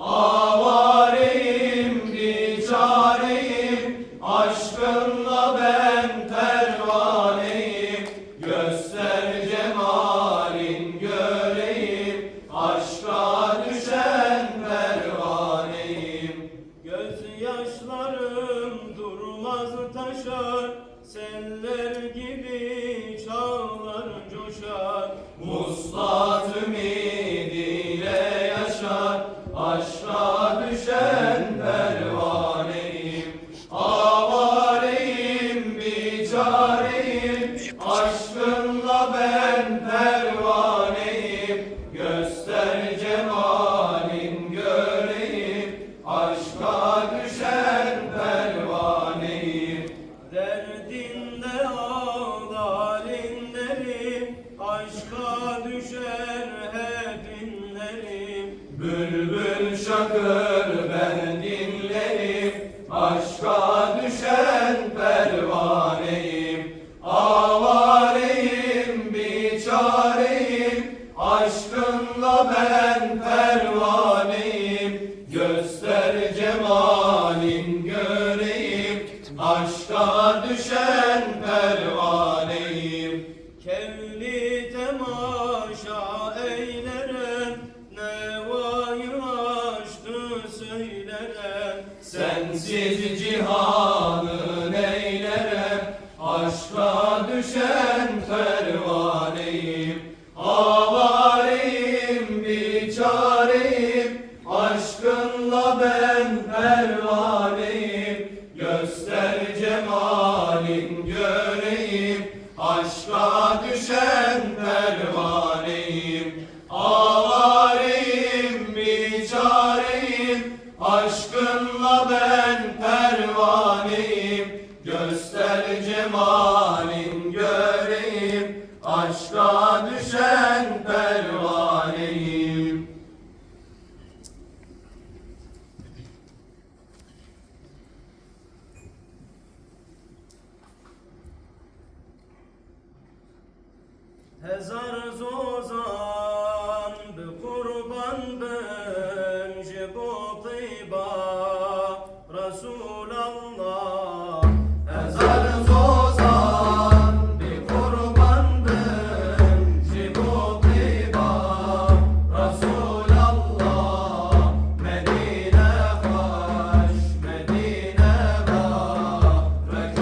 Avareyim, biçareyim, aşkınla ben pervaneyim. Göster cemalin göreyim, aşka düşen pervaneyim. Gözyaşlarım durmaz taşar Seller gibi çağlar coşar Muslat Göster cemalin göreyim, aşka düşen pervaneyim. Derdinde ağlar Aşka düşer hep Bülbül şakır ben dinlerim, aşka düşen pervaneyim. Aşka düşen pervaneyim. Kevni temaşa eyleren Nevayı açtı söyleren Sensiz cihanı neylerem, aşka düşen pervaneyim. Avareyim, biçareyim, aşkınla ben pervaneyim. Göreyim, aşka düşen pervaneyim. Avareyim, biçareyim, aşkınla ben pervaneyim. Göster cemalin göreyim, aşka düşen pervaneyim. Kurban ben ji bo tîba Resul